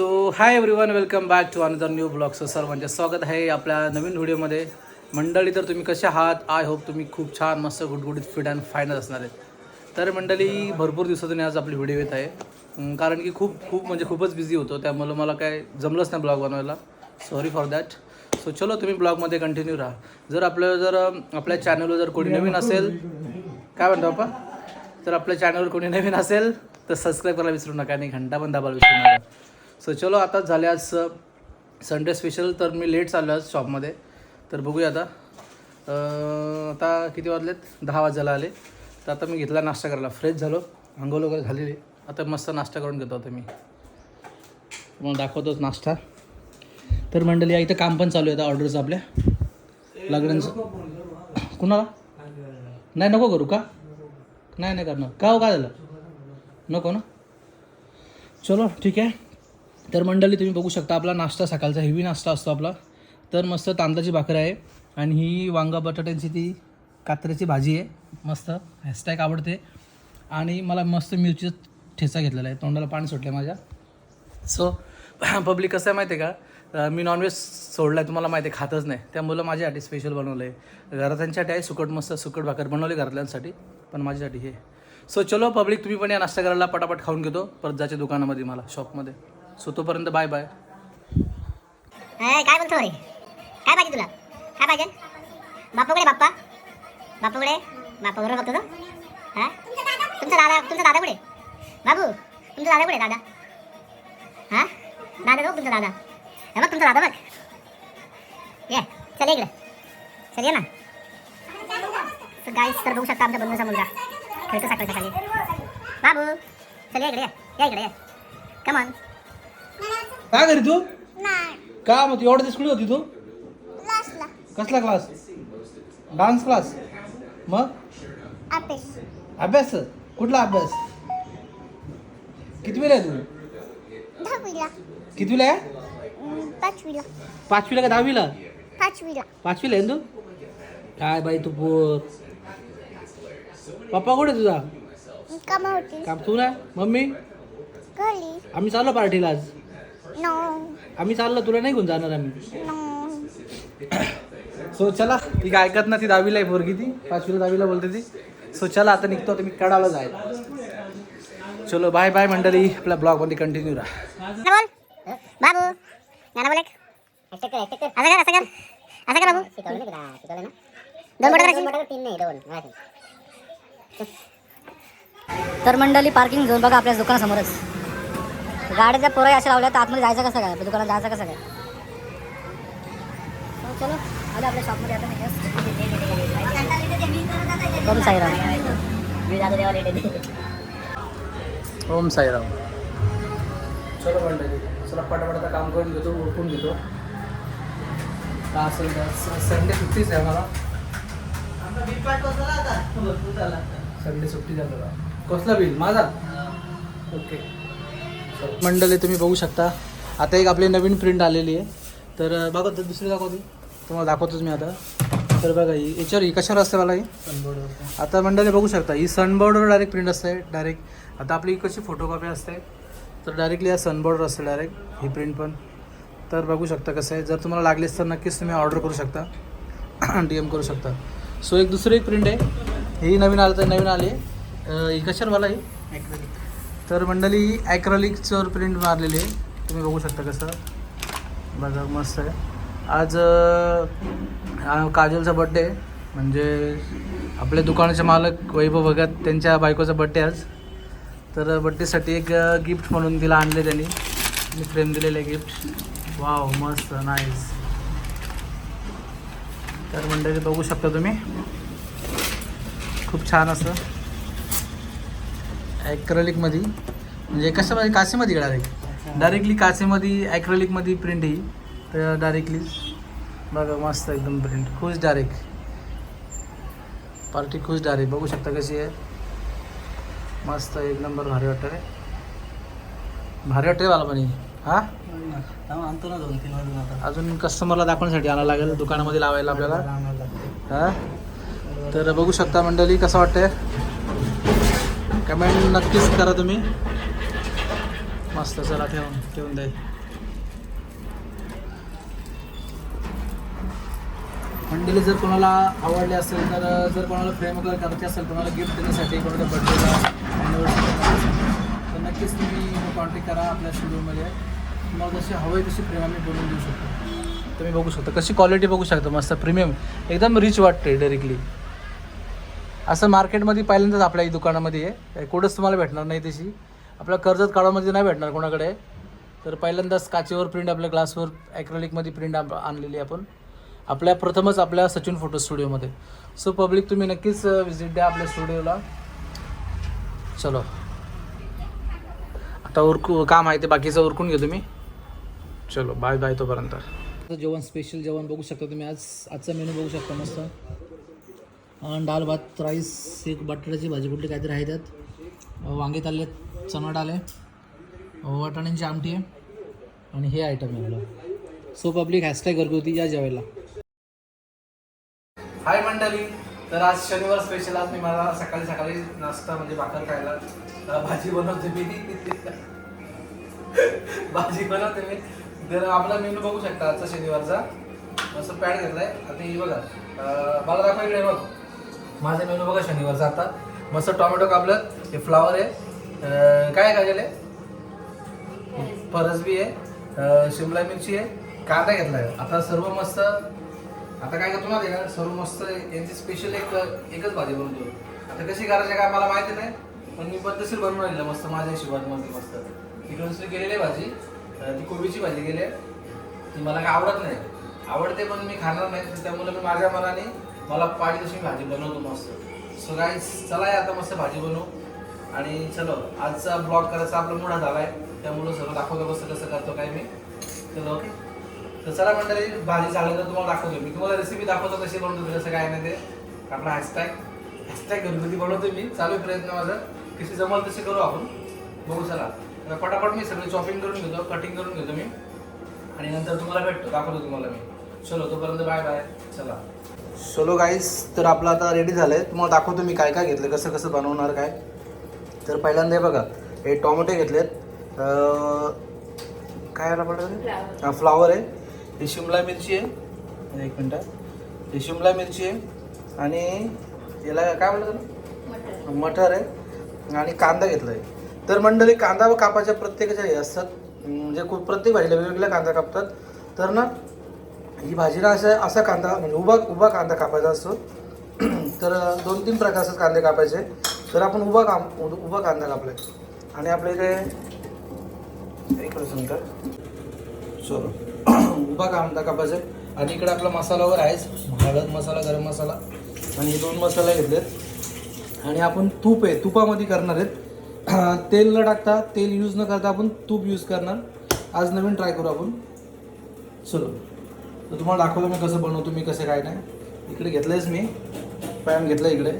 So hi everyone welcome back to another new blog so सर्वांचे स्वागत आहे आपल्या नवीन व्हिडिओमध्ये. मंडळी तर तुम्ही कसे आहात? आय होप तुम्ही खूप छान मस्त गुडगुडीत फिट अँड फायनल असणार आहेत. तर मंडळी भरपूर दिवसातून आज आपली व्हिडिओ येत आहे. कारण की खूप खूप म्हणजे खूपच बिझी होतो. त्यामुळं मला काय जमलंच नाही ब्लॉग बनवायला. सॉरी फॉर दॅट सो चलो तुम्ही ब्लॉगमध्ये कंटिन्यू राहा. जर आपलं जर आपल्या चॅनलवर जर कोणी नवीन असेल काय म्हणतो आपण? तर आपल्या चॅनलवर कोणी नवीन असेल तर सबस्क्राईब करायला विसरू नका आणि घंटा पण दाबायला विसरू नका. सो चलो आता झाले आज संडे स्पेशल तर मी लेट चाललो आज शॉपमध्ये तर बघूया आता. अं, आता किती वाजलेत? दहा वाजायला आले. तर आता मी घेतला नाश्ता करायला. फ्रेश झालो. अंघोळ वगैरे झालेली. आता मस्त नाश्ता करून घेतो आता मी. मग दाखवतोच नाश्ता. तर मंडळी इथं काम पण चालू आहे आता ऑर्डरचं आपल्या. लग्नाचं कुणाला? नाही नको करू का? नाही नाही करणार. का हो काय झालं? नको ना? चलो ठीक आहे. तर मंडळी तुम्ही बघू शकता आपला नाश्ता सकाळचा हेवी नाश्ता असतो आपला. तर मस्त तांदळाची भाकर आहे आणि ही वांगा बटाट्यांची ती कात्र्याची भाजी आहे. मस्त हॅशटॅग आवडते. आणि मला मस्त मिरचीचा ठेचा घेतलेला आहे. तोंडाला पाणी सुटलं माझ्या. सो पब्लिक कसं आहे माहिती आहे का? मी नॉनव्हेज सोडलं आहे तुम्हाला माहिती आहे खातच नाही. त्यामुळं माझ्यासाठी स्पेशल बनवलं आहे घरातल्यांसाठी आहे सुकट मस्त सुकट भाकर बनवली घरातल्यांसाठी पण माझ्यासाठी हे. सो चलो पब्लिक तुम्ही पण या नाश्ता करायला पटापट खाऊन घेतो. परत जायच्या दुकानामध्ये मला शॉपमध्ये सो तोपर्यंत बाय बाय. ए, काय बोलतो रे? काय पाहिजे तुला? काय पाहिजे? बापूकडे बाप्पा? बापूकडे बापा बरोबर बघतो तो हा? तुमचा दादा तुमचा दादा कुठे? बाबू तुमचा दादा कुठे दादा? हा? दादा बघ तुमचा दादा. हे बघ तुमचा दादा बघ. ये चल इकडे. चल ये ना. गाईस तर बघू शकता आमचा बंधूचा मुलगा. खेळतो सकाळी सकाळी. बाबू चल ये इकडे ये. या इकडे ये. कमॉन काय करी तू? का मग तू एवढं दिवस कुठे होती तू? कसला क्लास डान्स क्लास मग? अभ्यास. कुठला अभ्यास? कितवीला आहे तू? दहावीला. कितवीला आहे? पाचवीला. पाचवीला का दहावीला? पाचवीला. पाचवीला आहे ना तू? काय बाई तू पोर पप्पा कुठे तुझा? कमा होती. काम तू ना? मम्मी? घरी. आम्ही चाललो पार्टीला आज. नो आम्ही चाललो तुला नाही घेऊन जाणार आम्ही. नो सो चला ती काय ऐकत ना ती दहावीला आहे पोरगी ती. पाचवीला दहावीला बोलते ती. सो चला आता निघतो आता मी कडाला जाय चलो बाय बाय मंडळी. आपल्या ब्लॉगमध्ये कंटिन्यू राहा. बोल. बाबू. गाणं बोल एक. असं कर असं कर. असं कर असं कर बाबू. शिकवलं ना शिकवलं ना दोन बोटं करायची. तीन नाही दोन तर मंडळी पार्किंग झोन बघा आपल्या दुकानासमोरच. गाड्या ज्या पोरं अशा लावल्या तर आतमध्ये जायचं कसं काय? दुकानात जायचं कसं काय? हो, चलो. आलो आपल्या शॉपमध्ये आता मी. ओम साईराम. ओम साईराम. चलो मंडळी चला पटापटा काम करून घेतो उरकून घेतो. का असेल तर संडे सुट्टीच आहे मला संडे सुट्टी झालं कसला बिल? माझा? ओके मंडळी तुम्ही बघू शकता. आता एक आपली नवीन प्रिंट आलेली आहे. तर बघा तर दुसरी दाखवते तुम्हाला दाखवतोच मी आता. तर बघा ही याच्यावर ही कशावर असते मला ही? आता मंडळी बघू शकता. ही सनबोर्डवर डायरेक्ट प्रिंट असते डायरेक्ट आता आपली कशी फोटोकॉपी असते तर डायरेक्टली या सनबोर्डवर असते डायरेक्ट ही प्रिंट पण. तर बघू शकता कसं आहे. जर तुम्हाला लागलीच तर नक्कीच तुम्ही ऑर्डर करू शकता. डी एम करू शकता. सो एक दुसरी एक प्रिंट आहे. ही नवीन आलं तर नवीन आली ही कशावर मला ही? तर मंडळी ही प्रिंट मारलेली आहे. तुम्ही बघू शकता कसं. बघा मस्त आहे. आज काजलचा बड्डे आहे. म्हणजे आपल्या दुकानाचे मालक वैभव भगत त्यांच्या बायकोचा बड्डे आज. तर बड्डेसाठी एक गिफ्ट म्हणून तिला आणले त्यांनी. मी फ्रेम दिलेले गिफ्ट वाव मस्त नाईस तर मंडळी बघू शकता तुम्ही. खूप छान असं. ॲक्रेलिकमध्ये म्हणजे कशामध्ये काचेमध्ये डायरेक्ट डायरेक्टली काचेमध्ये ॲक्रेलिकमध्ये प्रिंट ही तर डायरेक्टली बघा मस्त एकदम प्रिंट खुश डायरेक्ट पार्टी खुश डायरेक्ट बघू शकता कशी आहे. मस्त एक नंबर भारी वाटतं रे. भारी वाटते मला पण ही. आणतो ना दोन तीन आता. अजून कस्टमरला दाखवण्यासाठी आणावं लागेल दुकानामध्ये लावायला आपल्याला. हा? तर बघू शकता मंडळी कसं वाटतंय? कमेंट नक्कीच करा तुम्ही. मस्त चला ठेवून ठेवून दे मंडळी जर कोणाला आवडले असेल तर जर कोणाला फ्रेम वगैरे करायचे असेल कोणाला गिफ्ट देण्यासाठी कोणाच्या बर्थडेला तर नक्कीच तुम्ही कॉन्टॅक्ट करा आपल्या स्टुडिओमध्ये तुम्हाला जशी हवी तशी फ्रेम आम्ही बनवून देऊ शकतो. तुम्ही बघू शकता. कशी क्वालिटी बघू शकता. मस्त प्रीमियम एकदम रिच वाटते डायरेक्टली असं मार्केटमध्ये पहिल्यांदाच आपल्या ही दुकानामध्ये आहे. कुठंच तुम्हाला भेटणार नाही तशी. आपल्या कर्जत काळामध्ये नाही भेटणार कोणाकडे. तर पहिल्यांदाच काचेवर प्रिंट आपल्या ग्लासवर ॲक्रेलिकमध्ये प्रिंट आणलेली आहे आपण. आपल्या प्रथमच आपल्या सचिन फोटो स्टुडिओमध्ये सो पब्लिक तुम्ही नक्कीच व्हिजिट द्या आपल्या स्टुडिओला चलो. आता उरकू काम आहे ते बाकीचं उरकून घे तुम्ही. चलो बाय बाय तोपर्यंत. जेवण स्पेशल जेवण बघू शकता तुम्ही आज. आजचा मेनू बघू शकता मस्त. अं, डाळ भात राईस एक बटाट्याची भाजी कुठली काहीतरी आहे त्यात. वांगे ताल्ले चणा डाळ आहे. वाटाण्यांची आमटी आहे. आणि हे आयटम आहे आपलं. सो पब्लिक हॅशटॅग घरगुती या जेवायला. हाय मंडळी तर आज शनिवार स्पेशल आज मी मला सकाळी सकाळी नाश्ता म्हणजे भाकर खायला भाजी बनवते मी. भाजी बनवते मी. तर आपला मेनू बघू शकता आजचा शनिवारचा. असं पॅड घेतलाय. आता ही बघा मला दाखवा इकडे बघ. माझा मेनू बघा शनिवारचा आता मस्त टोमॅटो कापलं हे फ्लावर आहे. काय काय गेले फरसबी आहे? शिमला मिरची आहे. कांदा घेतलाय. आता सर्व मस्त आता काय करतो माहिती का? सर्व मस्त यांची स्पेशल एक एकच भाजी बनवतो आता कशी करायची काय मला माहिती नाही पण मी पद्धतशीर बनवून राहिलं मस्त माझ्या हिशोबामध्ये मस्त. ती दुसरी गेलेली आहे भाजी. ती कोबीची भाजी गेली आहे. ती मला काय आवडत नाही. आवडते पण मी खाणार नाही त्यामुळे मी माझ्या मनाने मला पाहिजे तशी भाजी बनवतो मस्त. सो गाईज चला आता मस्त भाजी बनवू. आणि चलो आजचा ब्लॉग करायचा आपला मोठा झाला आहे त्यामुळं सगळं दाखवतो कसं कसं करतो काय मी. चलो. ओके तर चला मंडळी भाजी चालेल तर तुम्हाला दाखवतो. मी तुम्हाला रेसिपी दाखवतो कशी बनवतो कसं काय नाही ते. आपला हॅशटॅग हॅशटॅग गणपती बनवतो मी. चालू आहे प्रयत्न माझा. कशी जमल तशी करू आपण. बघू चला. पटापट मी सगळी चॉपिंग करून घेतो कटिंग करून घेतो मी. आणि नंतर तुम्हाला भेटतो दाखवतो तुम्हाला मी. चलो तोपर्यंत बाय बाय चला. चलो गाईस तर आपलं आता रेडी झालं आहे तुम्हाला दाखवतो मी काय काय घेतलं कसं कसं बनवणार काय. तर पहिल्यांदा हे बघा हे टोमॅटो घेतलेत. काय आला पडलं हां फ्लावर आहे. ही शिमला मिरची आहे. एक मिनटं. ही शिमला मिरची आहे. आणि याला काय म्हणतात मटर. आहे. आणि कांदा घेतला आहे तर मंडळी कांदा व कापाच्या प्रत्येकाच्या हे असतात. म्हणजे खूप प्रत्येक भाजीला वेगवेगळ्या कांदा कापतात. तर ना ही भाजीला असा असा कांदा म्हणजे उभा उभा कांदा कापायचा असतो. तर दोन तीन प्रकारचे कांदे कापायचे. तर आपण उभा काम उभा कांदा कापलाय. आणि आपल्या इकडे एक मिनटं चलो. उभा कांदा कापायचा आहे. आणि इकडे आपला मसाला वगैरे आहेच हळद मसाला गरम मसाला. आणि हे दोन मसाला घेतलेत. आणि आपण तूप आहे तुपामध्ये करणार आहेत. तेल न टाकता तेल यूज न करता आपण तूप यूज करणार. आज नवीन ट्राय करू आपण. चलो. तर तुम्हाला दाखवतो मी कसं बनवतो मी कसं काय नाही. इकडे घेतलंयच मी. पॅन घेतलं इकडे.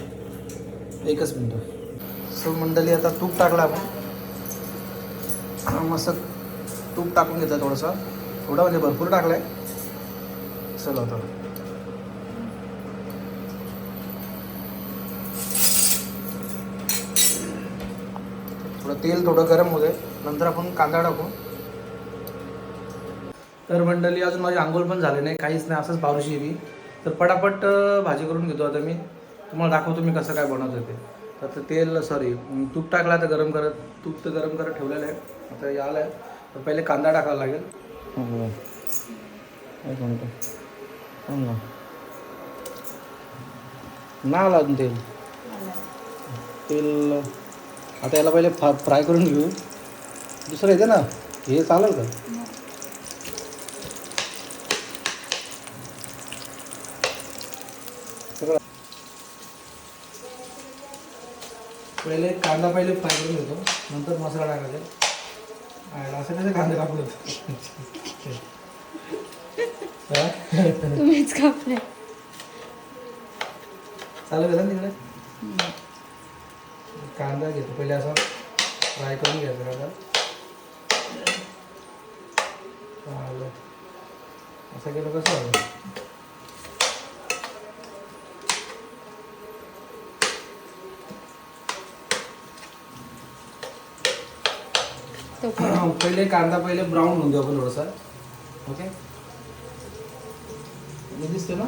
एकच मिनटं. सो मंडळी आता तूप टाकलं आपण. मस्त तूप टाकून घेतलं थोडंसं. थोडं म्हणजे भरपूर टाकलं आहे चलो आता. थोडं तेल थोडं गरम होऊ दे. नंतर आपण कांदा टाकू. तर मंडळी अजून माझी आंघोळ पण झाले नाही काहीच नाही असंच पावशी येवी तर पटापट भाजी करून घेतो आता मी. तुम्हाला दाखवतो मी कसं काय बनवतो ते. तर तेल सॉरी तूप टाकला तर गरम करत. तूप तर गरम करत ठेवलेलं आहे. आता हे आहे तर पहिले कांदा टाकावा लागेल. ना. आला अजून तेल. तेल आता याला पहिले फ्राय करून घेऊ. दुसरं येते ना? हे चालेल का? सगळं पहिले कांदा पहिले फ्राय करून घेतो. नंतर मसाला टाकायचा. आणि असं कसं कांदा कापलं हा? तुम्हीच कापले. चालू ना तिकडे? कांदा घेतो. पहिले असा फ्राय करून घ्यायचा कांदा. असं केलं कसं तो पहिले कांदा पहिले ब्राऊन होऊन देऊ आपण थोडासा. ओके दिसते ना?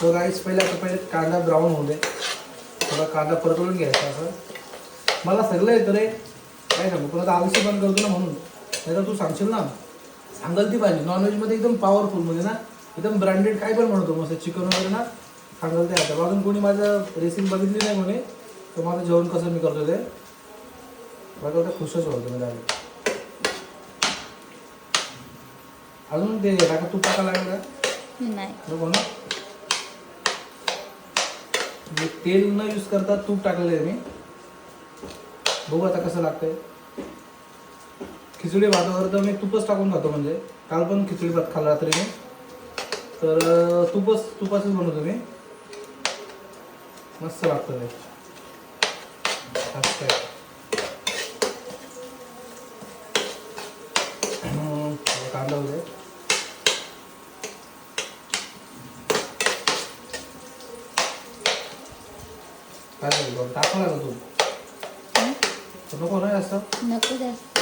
सो राईस पहिले आता पहिले कांदा ब्राऊन होऊ दे. थोडा कांदा परतवून घ्यायचा असं. मला सगळं येतं रे. काय सांगू? पण आता आलशी पण करतो ना म्हणून. नाही तर तू सांगशील ना? सांगाल ती पाहिजे. नॉनव्हेजमध्ये एकदम पॉवरफुल म्हणजे ना? एकदम ब्रँडेड काय पण म्हणतो मस्त चिकन वगैरे ना? सांगाल ते आता. अजून कोणी माझं रेसिपी बघितली नाही म्हणे तर माझं जेवण कसं मी करतो ते. बघा आता खुशच होतो मी डायरेक्ट अजून ते टाका तूप टाका लागेल का? नाही. ना. म्हणजे तेल न यूज करता तूप टाकलेलं आहे मी. बघू आता कसं लागतंय. खिचडी भातावर तर मी तूपच टाकून खातो म्हणजे. काल पण खिचडी भात खाल्ला रात्री मी. तर तूपच तुपाचंच बनवतो मी. मस्त लागतं ते असं काय हम्म, कांदा होते काय झालं बघ टाकू लागलं तू तर नको असं नको जास्त.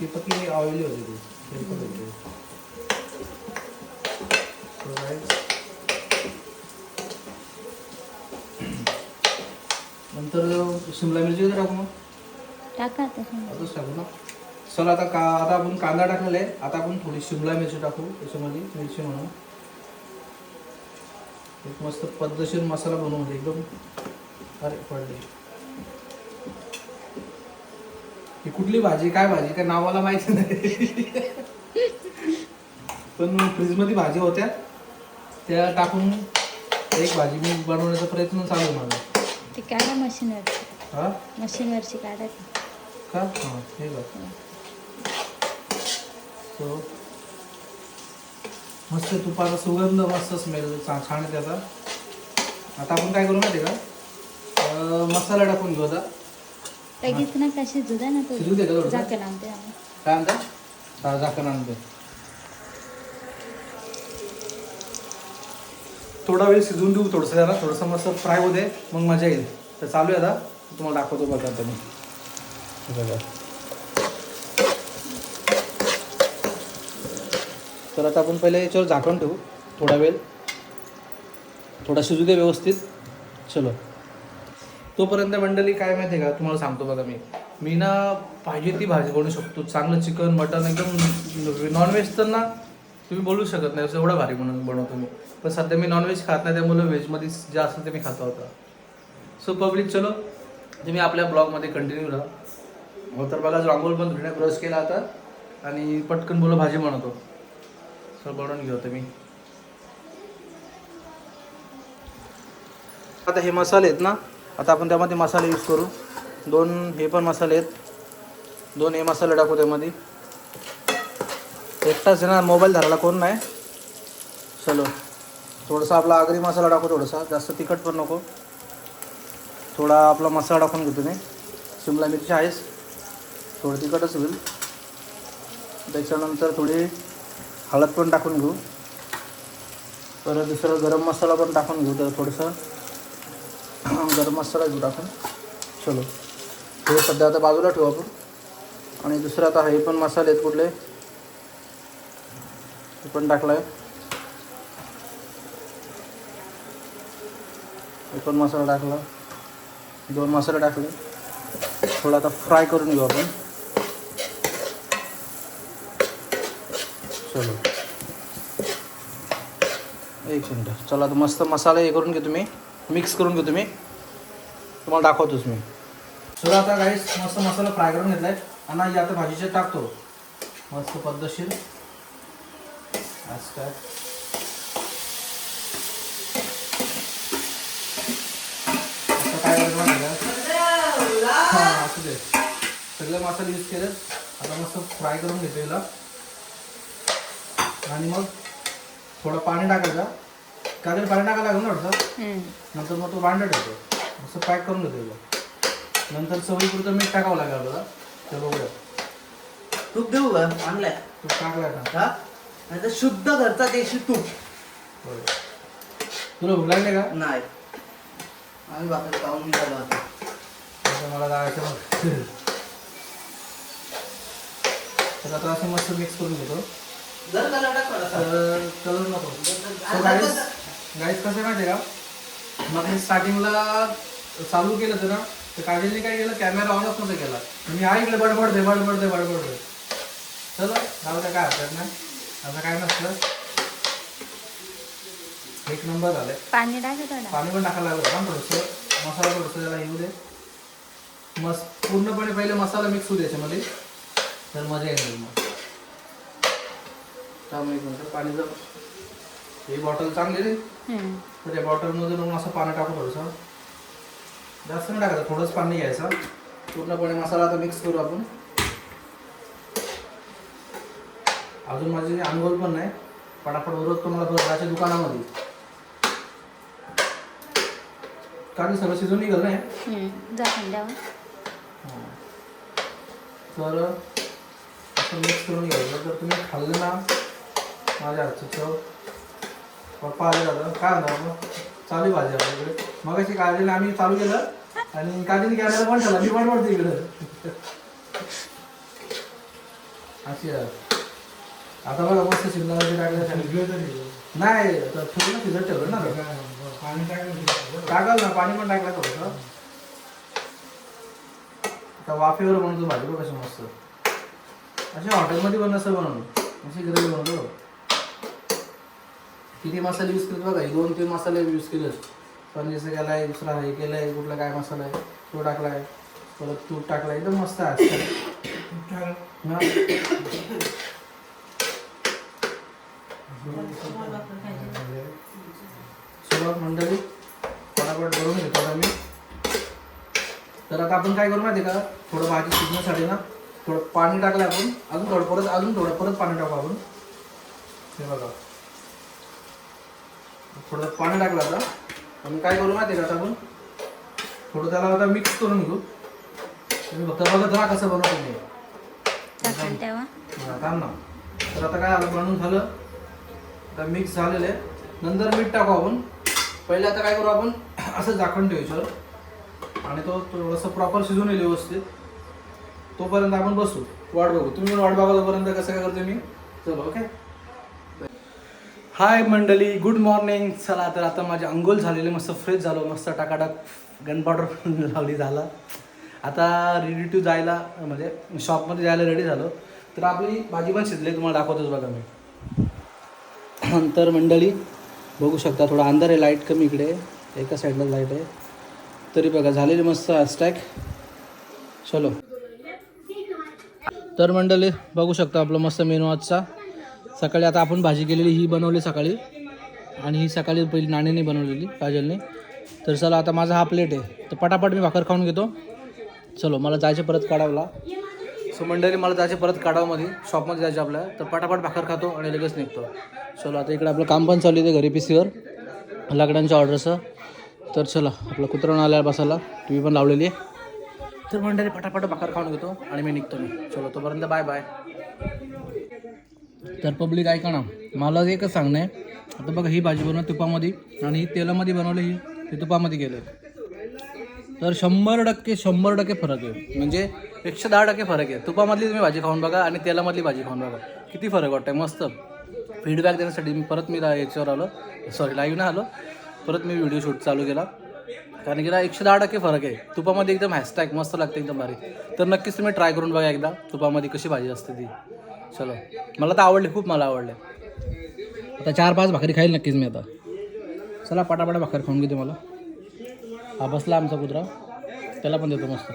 ती पकी ऑइली होती ती. तेलकट होती. So guys, नंतर शिमला मिरची वगैरे टाकू मग. टाका टाकू ना. चला आता का आता आपण कांदा टाकलेला आहे. आता आपण थोडी शिमला मिरची टाकू. त्याच्यामध्ये मिरची म्हणून. एक मस्त पद्धतशीर मसाला बनवून एकदम. अरे पडले ही. कुठली भाजी काय भाजी? काय नावाला माहिती नाही. पण फ्रीजमध्ये भाजी होत्या. त्या टाकून एक भाजी मी बनवण्याचा प्रयत्न चालू आहे माझा. ते काढा मशीनवरची. हा? मशीनवरची काढा ती. का? हां हे बघ. सो मस्त तुपाचा सुगंध मस्त स्मेल छान आहे त्याचा. आता आपण काय करू माहिती आहे का? मसाला टाकून घेऊ आता. लगेच ना कशी जुदा ना शिजू दे का तो थोडंसं? झाकण आणते आम्ही. काय म्हणता? हा झाकण आणते. थोडा वेळ शिजवून देऊ थोडंसं त्याला थोडंसं मस्त फ्राय होऊ दे. मग मजा येईल. तर चालू आहे आता. तुम्हाला दाखवतो बघा आता मी. हे बघा. तर आता आपण पहिले याच्यावर झाकण ठेवू. थोडा वेळ. थोडा शिजू दे व्यवस्थित. चलो. तोपर्यंत मंडळी काय माहिती आहे का? तुम्हाला सांगतो बघा मी. मी ना पाहिजे ती भाजी बनवू शकतो. चांगलं चिकन मटन एकदम नॉनव्हेज तर ना तुम्ही बोलू शकत नाही. असं एवढं भारी म्हणून बनवतो मी. पण सध्या मी नॉनव्हेज खात नाही त्यामुळे व्हेजमध्ये जे असेल ते मी खातो होता सो पब्लिक चलो. तुम्ही आपल्या ब्लॉगमध्ये कंटिन्यू राहा. हो तर बघा रांगोल पण धुण्या ब्रश केला आता. आणि पटकन बोला भाजी बनवतो. सर बनवून घेऊ आता मी. आता हे मसाले आहेत ना आता आपण त्यामध्ये मसाले यूज करू. दोन हे पण मसाले आहेत. दोन हे मसाले टाकू त्यामध्ये. एकटाच आहे ना मोबाईल धरायला कोण नाही. चलो. थोडासा आपला आगरी मसाला टाकू थोडासा. जास्त तिखट पण नको. थोडा आपला मसाला टाकून घेतो मी. शिमला मिरची आहेच. थोडं तिखटच होईल. त्याच्यानंतर थोडी हळद पण टाकून घेऊ. परत दुसरं गरम मसाला पण टाकून घेऊ तर थोडंसं. गरम मसाला घेऊ टाकून. चलो. हे सध्या आता बाजूला ठेवू आपण. आणि दुसरं आता हे पण मसाले आहेत कुठले? हे पण टाकलं आहे हे पण मसाला टाकला. दोन मसाले टाकले. थोडं आता फ्राय करून घेऊ आपण. चलो. एक मिनटं. चला आता मस्त मसाला हे करून घे तुम्ही. मिक्स करून घेतो मी तुम्हाला दाखवतोच मी. सर आता काही मस्त मसाला फ्राय करून घेतलाय. आणि आता भाजीचे टाकतो. मस्त पद्धतशीर. आज काय? हां असू दे. सगळे मसाले यूज केले. आता मस्त फ्राय करून घेतो याला. आणि मग थोडं पाणी टाकायचं. का तरी पाणी टाकायला लागेल ना थोडंसं? हम्म. नंतर मग तो भांडं ठेवतो असं पॅक करून घेतो नंतर चवीपुरतं मीठ टाकावं लागेल आपल्याला. ते बघूया. तूप देऊ का? आणलाय तो टाकलाय का हा? शुद्ध घरचा देशी तूप. बरं. तुला भूक लागली का? नाही. आम्ही बाकी खाऊन निघालो आता. आता मला जायचं मग तर आता असं मस्त मिक्स करून घेतो. जर कलर. तर. कलर नको. गाईस कसं माहिती का? मग मी स्टार्टिंगला चालू केलं होतं ना तर काजलने काय केलं? कॅमेरा ऑनच नव्हता केला. मी हा इकडे बडबडते बडबडते बडबडते चला जाऊ काय हरकत नाही. असं काय नसलं एक नंबर झालंय. पाणी टाका थोडा पाणी पण टाकायला लागलं. ना थोडंसं. मसाला थोडंसं त्याला येऊ दे. मस्त पूर्णपणे पहिले मसाला मिक्स होऊ दे याच्यामध्ये. तर मजा येईल मग. त्यामुळे पाणी जर. ही बॉटल चांगली रे. तर त्या बॉटलमधून मग असं पाणी टाकू थोडंसं. जास्त नाही टाकायचं थोडंच पाणी घ्यायचं. पूर्णपणे मसाला आता मिक्स करू आपण. अजून माझी अंघोळ पण नाही. पटापट उरत तुम्हाला भरण्याच्या दुकानामध्ये. कारण सगळं शिजून निघाल नाही तर असं मिक्स करून घ्यायचं. जर तुम्ही खाल्लं ना माझ्या हातचं चव पप्पा आले दादा. काय म्हणतो आपण चालू भाजी आपल्याकडे मग अशी काळजीने आम्ही चालू केलं आणि काळजीने कॅमेरा पण ठेवला. मी पण पडते इकडं. अशी. आता बघा मस्त शिमला मिरची टाकलं नाही आता थोडं शिजत ठेवलं ना. पाणी टाकलं टाकाल ना पाणी पण टाकलं थोडंसं. आता वाफेवर बनवतो भाजी बघ कशी मस्त. अशा हॉटेलमध्ये पण बनवून. अशी ग्रेव्ही बनवतो. किती मसाले यूज केले बघा दोन तीन मसाले यूज केले पनीरचं केला आहे दुसरा हे केलं आहे कुठला काय मसाला आहे तो टाकला आहे परत तूप टाकला एकदम मस्त आहे. सुरुवात मंडळी फटाफट करून घेतो आता मी. तर आता आपण काय करू माहिती आहे का? थोडं भाजी शिजण्यासाठी ना थोडं पाणी टाकलं आपण. अजून थोडं परत अजून थोडं परत पाणी टाकू आपण. हे बघा. थोडं पाणी टाकलं आता. आणि काय करू माहिती का आता आपण? थोडं त्याला आता मिक्स करून घेऊ. तुम्ही फक्त बघत राहा कसं बनवतो थांब ना. तर आता काय झालं बनवून झालं. आता मिक्स झालेलं आहे. नंतर मीठ टाकू आपण. पहिले आता काय करू आपण? असं झाकण ठेवायचं. आणि तो थोडंसं प्रॉपर शिजून येईल व्यवस्थित. तोपर्यंत आपण बसू. वाट बघू. तुम्ही वाट बघा तोपर्यंत कसं काय करते मी? चलो ओके हाय मंडळी गुड मॉर्निंग. चला तर आता माझे अंघोळ झालेले मस्त फ्रेश झालो मस्त टाकाटाक गन पावडर लावली झाला. आता रेडी टू जायला म्हणजे शॉपमध्ये जायला रेडी झालो. तर आपली भाजी पण शिजली तुम्हाला दाखवतोच बघा मी. तर मंडळी बघू शकता थोडा अंधार आहे लाइट कमी इकडे. एका साईडला लाइट आहे. तरी बघा झालेली मस्त हॅशटॅग चलो. तर मंडळी बघू शकता आपलं मस्त मेनू आजचा. सकाळी आता आपण भाजी केलेली ही बनवली सकाळी. आणि ही सकाळी पहिली नाणेने बनवलेली काजलने. तर चला आता माझा हा प्लेट आहे. तर पटापट मी भाकर खाऊन घेतो. चलो मला जायचे परत काढावला. सो मंडळी मला जायचे परत काढावमध्ये. शॉपमध्ये जायचं आपल्याला. तर पटापट भाकर खातो आणि लगेच निघतो. चलो आता इकडे आपलं काम पण चालू आहे घरी पी सीवर लाकडांच्या ऑर्डरचं. तर चला आपलं कुत्रा आल्या बसायला. टी व्ही पण लावलेली आहे. तर मंडळी पटापट भाकर खाऊन घेतो आणि मी निघतो मी. चलो तोपर्यंत बाय बाय तर पब्लिक ऐका ना. मला एकच सांगणं आहे. आता बघा ही भाजी बनव तुपामध्ये आणि ही तेलामध्ये बनवली ही. ते तुपामध्ये गेलं. तर शंभर टक्के शंभर टक्के फरक आहे. म्हणजे एकशे दहा टक्के फरक आहे. तुपामधली तुम्ही भाजी खाऊन बघा आणि तेलामधली भाजी खाऊन बघा. किती फरक वाटतंय. मस्त. फीडबॅक देण्यासाठी मी परत मी याच्यावर आलो. सॉरी लाईव्ह नाही आलो. परत मी व्हिडिओ शूट चालू केला. कारण की ना एकशे दहा टक्के फरक आहे. तुपामध्ये एकदम हॅशटॅग मस्त लागते एकदम भारी. तर नक्कीच तुम्ही ट्राय करून बघा एकदा. तुपामध्ये कशी भाजी असते ती. चलो. मला तर आवडले खूप मला आवडले. आता चार पाच भाकरी खाईल नक्कीच मी आता. चला पटापटा भाकर खाऊन घेते मला. हा बसला आमचा कुत्रा. त्याला पण देतो मस्त.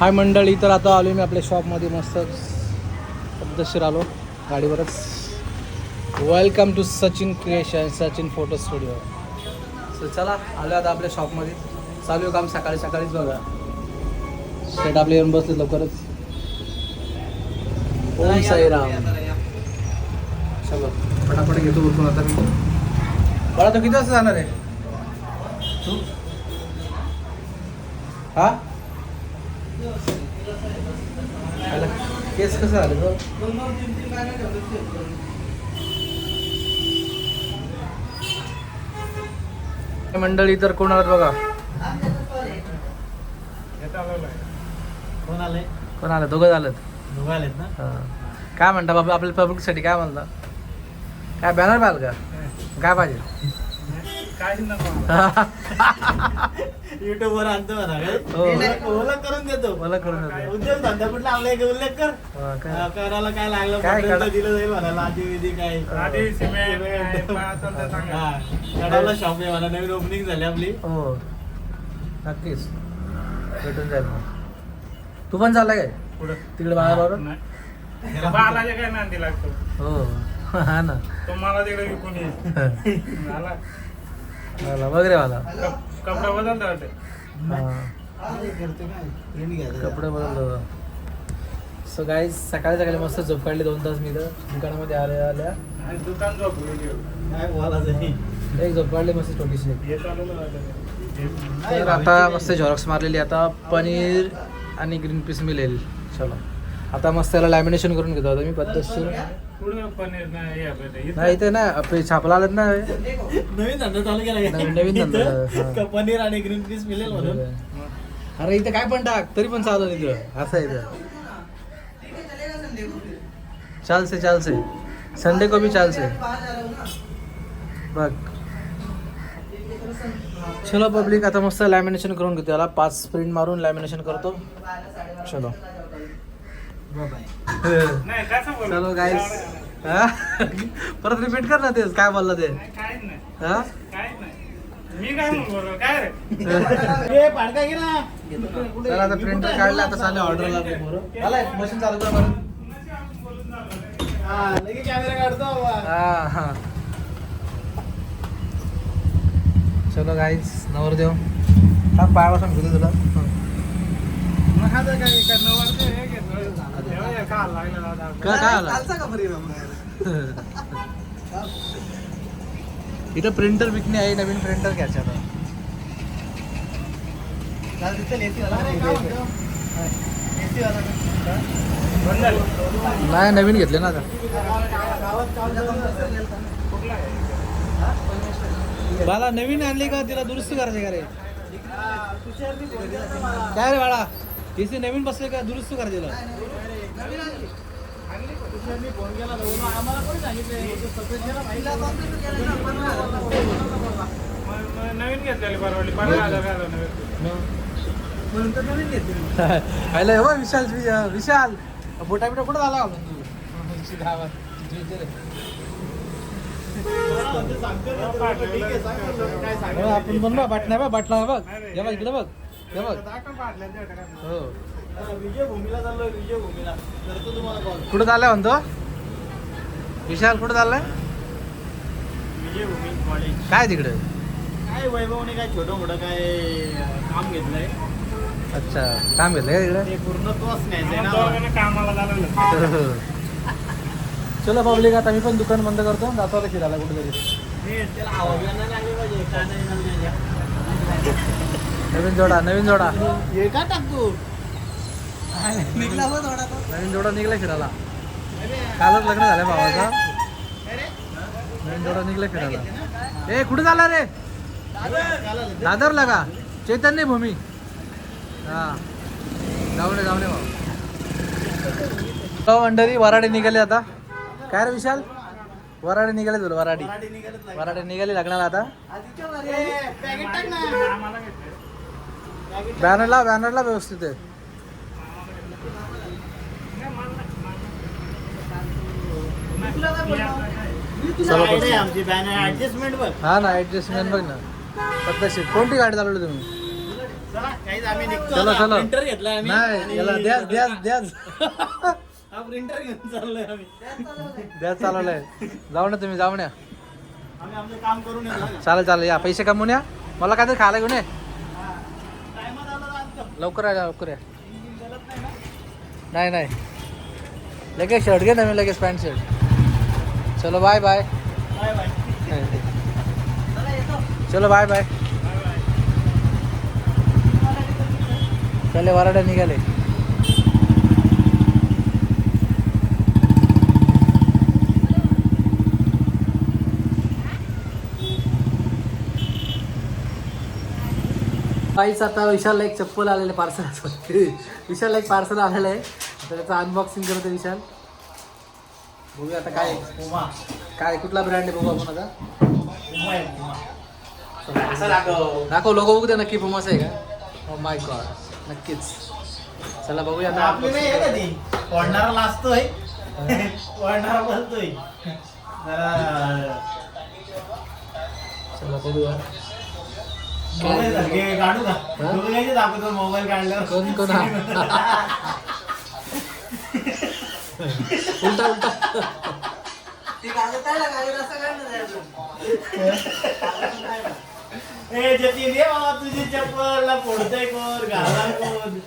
हाय मंडळी तर आता आलो मी आपल्या शॉपमध्ये मस्त. पद्धतशीर आलो गाडीवरच. Welcome to Sachin creation Sachin photo studio so चला आलो आता आपल्या शॉपमध्ये चालू आहे काम सकाळी सकाळीच बघा. शेट आपले येऊन बसले लवकरच. ओम साईराम. चलो. फटाफट घेतो उरकून आता मी. बाळा तो किती वाजता जाणार आहे? तू? हा? आला. केस कसं झालं तो मंडळी तर कोण आलात बघा? कोण आलं? दोघं झालं. ना? हा. काय म्हणता बाबा आपल्या पब्लिकसाठी काय म्हणता? काय बॅनर पाहिजे का? काय पाहिजे? युट्यूब वर आणतो म्हणा काय? हो. ओळख करून देतो. मला करून देतो. उद्योग धंदा कुठला आपला एक उल्लेख कर. हा, काय? करायला काय लागलं काय पटेल तर करा- दिलं जाईल म्हणाला आधी विधी काय? आधी सिमेंट हा कडावला शॉप आहे मला नवीन ओपनिंग झाली आपली. हो. नक्कीच. भेटून जाईल मग. तू पण चालला काय? तिकडे बाळाबरोबर बालाच्या काय नांदी लागतो? हो. हा ना. तो मला तिकडे विकून येईल. मला मला बघ रे मला कप- कपडा बदलता वाटते? हा. कपडे बदललो सो गाई सकाळी सकाळी मस्त झोप काढली दोन तास मी तर. दुकानामध्ये आले आल्या. आणि दुकान झोपू. एक झोप काढली मस्त छोटीशी. हे. तर आता मस्त झॉरक्स मारलेली. आता पनीर आणि ग्रीन पीस मिळेल. चलो. आता मस्त त्याला लॅमिनेशन करून घेतो. आता मी पद्धतशीर नाही ते. ना आपले छापला आलेत ना. नवीन धंदा चालू केला? नवीन- नवीन धंदा, हा. पनीर आणि ग्रीन पीस मिळेल म्हणून? अरे इथे काय पण टाक तरी पण चालू इथं. असं आहे इथं. चालसे चालसे. संडे को भी चालसे. बघ. चलो पब्लिक आता मस्त लॅमिनेशन करून घेतो. त्याला पाच प्रिंट मारून लॅमिनेशन करतो. चलो? चलो गाईस परत रिपीट कर ना तेच काय बोलला ते? हा? काय काय चला आता प्रिंटर काढला आता चालले ऑर्डरला मशीन चालू कर बरं हा, कॅमेरा काढतो. हा हा. चलो गाईज नवरदेव. हा पायापासून घेतो तुला. हा हे हे. काय आला? इथं प्रिंटर विकणे आहे नवीन प्रिंटर घ्यायचे. नाही नवीन घेतले ना आता. बाला नवीन आणली का? तिला दुरुस्त करायचे का रे? काय रे बाळा? तिथे नवीन बसले का? दुरुस्त करायचे तिला. नवीन घेतलेली परवडली पंधरा हजार घालून नवीन. पाहिलं विशाल विशाल बोटा बिटा कुठं झाला आपण तू गावात. बाटण्या बघ बाटला बघ बघ इकडे बघ बघ हो कुठं चाललाय म्हणतो? विशाल कुठं चाललाय? विजय भूमी कॉलेज काय तिकडे? काय वैभवने काय छोटं मोठं काय काम घेतलंय. अच्छा काम घेतलं का तिकडे? ते पूर्णत्वच न्यायचंय मग ना दोघांना कामाला झालं चलो पब्लिक आता मी पण दुकान बंद करतो. जातो आता फिरायला कुठेतरी. हे. नवीन जोडा नवीन जोडा. हे का टाकतो? नवीन जोडा निघला फिरायला. कालच लग्न झालं भावाचा. नवीन जोडा निघला फिरायला. ए कुठे झाला रे? दादरला का? चैतन्य भूमी. हा. जाऊ नये जाऊ नये भाऊ. मंडळी वराडे निघाले आता. काय रे विशाल? वराडे निघाले तुला वराडी वराडे निघाले लग्नाला आता. पॅकेट टाक ना. आम्हाला घेतलं. बॅनरला बॅनरला व्यवस्थित आहे. चला Side आहे आमची बॅनर ऍडजस्टमेंट बघ. हा ना ऍडजस्टमेंट बघ ना. पद्धतशीर कोणती गाडी चालवली तुम्ही? चला काहीच आम्ही निघतो. चला, चला. प्रिंटर घेतलाय आम्ही. नाही आणि- याला द्याच द्याच द्याच हा प्रिंटर घेऊन चाललोय आम्ही. द्याच चालवलंय. जाऊ ना तुम्ही जाऊ ना आम्ही आमचं काम करून येतो ना. चालेल चालेल. या पैसे कमवून या. मला काहीतरी खायला घेऊन ये. आला तर लवकर या. लवकर या नाही नाही लगेच शर्ट घे ना मी लगेच पॅन्ट शर्ट चलो बाय बाय बाय चलो बाय बाय चले वराडे निघाले. काहीच आता विशालला एक चप्पल आलेलं पार्सल विशालला एक पार्सल आलेलं आहे. आता त्याचं अनबॉक्सिंग करतो विशाल. बघूया आता काय पुमा काय कुठला ब्रँड आहे बघू आपण आता पुमा आहे पुमा असं दाखव. दाखव. लोक बघू दे नक्की फेमस आहे का? माय गॉड नक्कीच. चला बघूया आता आपली नाही आहे का ती? पडणारा लाजतोय. पडणारा बोलतोय. जरा चला बघूया. मोबाईल घे, काढू का? तुम्ही नाही दाखवतो मोबाईल काढल्यावर. कोण कोण हा? उलटा उलटा. ती असं काय नाही. ए जतीन ये बाबा तुझी चप्पल फोडतोय कोण घाला कोण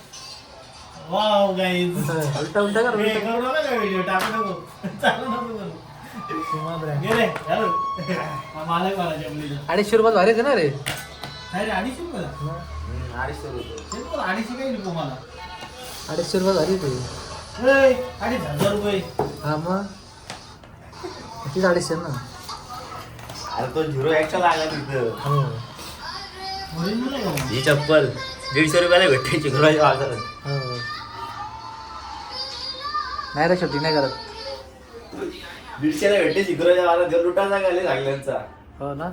वाव गाईज उलटा उलटा कर हे उलटा करू. नका का व्हिडिओ टाकू नको. चालू नको करू. पुमा brand. घे रे चालू. मालक मला अडीचशे रुपयात भारी आहे ना रे. काय रे अडीचशे रुपये. अडीचशे अडीचशे काही नको मला. अडीचशे रुपयात भारी आहे. ते अडीच हजार रुपये हा मग? तीच अडीचशे ना? अरे तो झिरो एक्स्ट्रा लागला तिथं. हो. ओरिजिनल आहे का मग? ही चप्पल दीडशे रुपयाला भेटते चिकराच्या बाजारात. हो. नाही रे शेवटी नाही करत. दीडशेला भेटते चिकराच्या बाजारात. जर लुटाचा गाले लागल्यांचा. हो ना?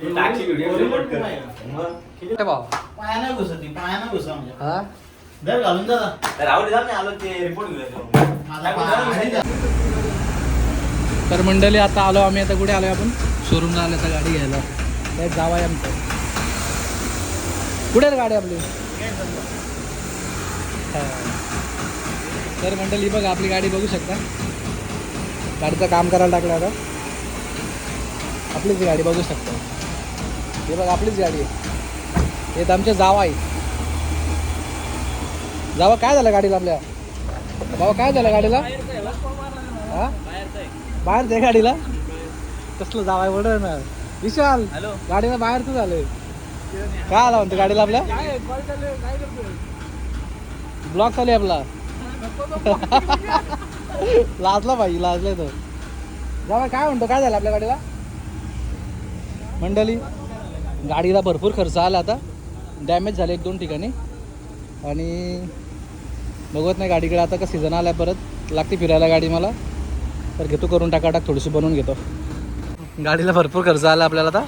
तू व्हिडिओ. मग? किती भाव. पायानं घुसत ती पायानं घुसा म्हणजे हा? दर घालून जा जा. तर आलो ते रिपोर्ट घेऊया. तर मंडळी आता आलो आम्ही आता कुठे आलो आपण? शोरूमला आलो आता गाडी घ्यायला. त्यात जावा आहे आमचं. कुठे गाडी आपली? हा. तर मंडळी बघा आपली गाडी बघू शकता. गाडीचं काम करायला टाकलं आता. आपलीच गाडी बघू शकता. हे बघा आपलीच गाडी आहे. हे तर आमचे जावा आहे. जावा काय झालं गाडीला आपल्या? बाबा काय झालं गाडीला? हा? बाहेर ते गाडीला? कसलं जावाय बड ना. विशाल गाडीला बाहेर तू झालं काय आला म्हणतो गाडीला आपल्या? ब्लॉक चालू आहे आपला. लाजला पाहिजे लाजलाय तो. जावा काय म्हणतो काय झालं आपल्या गाडीला? मंडळी गाडीला भरपूर खर्च आला आता. डॅमेज झाले एक दोन ठिकाणी. आणि बघत नाही गाडीकडे. आता का सीझन आलाय परत. लागते फिरायला गाडी मला. तर घेतो करून टाकाटाक थोडीशी बनवून घेतो. गाडीला भरपूर खर्च आला आपल्याला आता.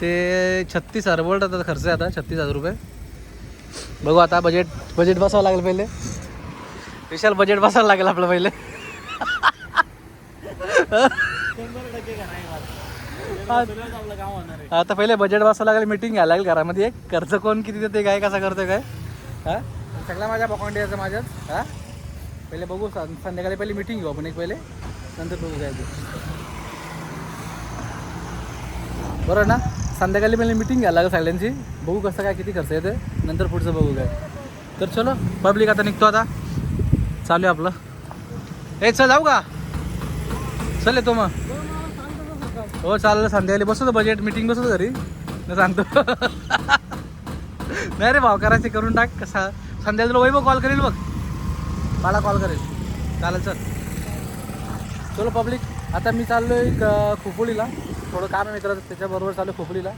ते छत्तीस हजार बोल्ट आता खर्च आहे आता छत्तीस हजार रुपये. बघू आता बजेट बजेट बसावं लागेल पहिले. विशाल बजेट बसावं लागेल आपलं पहिले. आता पहिले बजेट बसावं लागेल मीटिंग घ्यायला लागेल घरामध्ये एक. खर्च कोण किती देते काय कसा करतोय काय? हा? सगळा माझ्या बॉकॉन्ट यायचं माझ्यात हा? पहिले बघू संध्याकाळी पहिले मीटिंग घेऊ आपण एक पहिले नंतर बघू काय बरोबर ना? संध्याकाळी पहिले मीटिंग घ्यायला लागेल सगळ्यांची. बघू कसं काय किती खर्च येते नंतर पुढचं बघू काय. तर चलो पब्लिक आता निघतो आता. चालू आहे आपलं. ए चल जाऊ का? चल येतो मग. हो चालेल संध्याकाळी बसतो बजेट मीटिंग बसतो घरी. मी सांगतो. नाही रे भाव करायचे करून टाक कसा संध्याकाळी तुला वैभव कॉल करेल बघ. मला कॉल करेल. चालेल चल. चलो पब्लिक आता मी चाललो एक खोपोलीला. थोडं काम आहे मित्राचं त्याच्याबरोबर चालू खोपोलीला.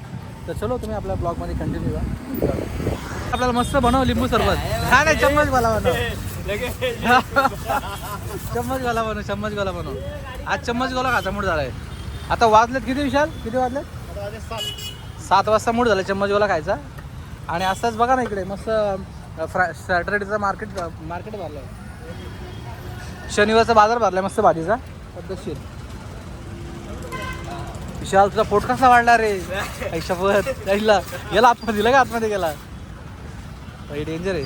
तर चलो तुम्ही आपल्या ब्लॉगमध्ये कंटिन्यू व्हा आपल्याला मस्त बनव लिंबू सरबत. काय नाही चम्मच वाला बनव. चम्मच गोला बनव चम्मच गोला बनव. आज चम्मच गोला खाचा मूड झालाय. आता वाजलेत किती विशाल? किती वाजलेत? सात. वाजता मूड झाला चम्मच गोला खायचा. आणि असंच बघा ना इकडे मस्त फ्रा सॅटर्डेचा मार्केट मार्केट भरलं शनिवारचा बाजार भरलाय मस्त भाजीचा. पद्धतशीर. विशाल तुझा पोट कसा वाढला रे? ऐशापत ऐला गेला आतमध्ये दिला का आतमध्ये गेला? काही डेंजर आहे.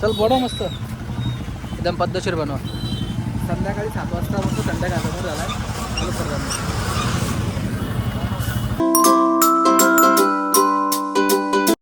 चल बनव मस्त. एकदम पद्धतशीर बनवा. संध्याकाळी सात वाजता मस्त संध्याकाळ झाला.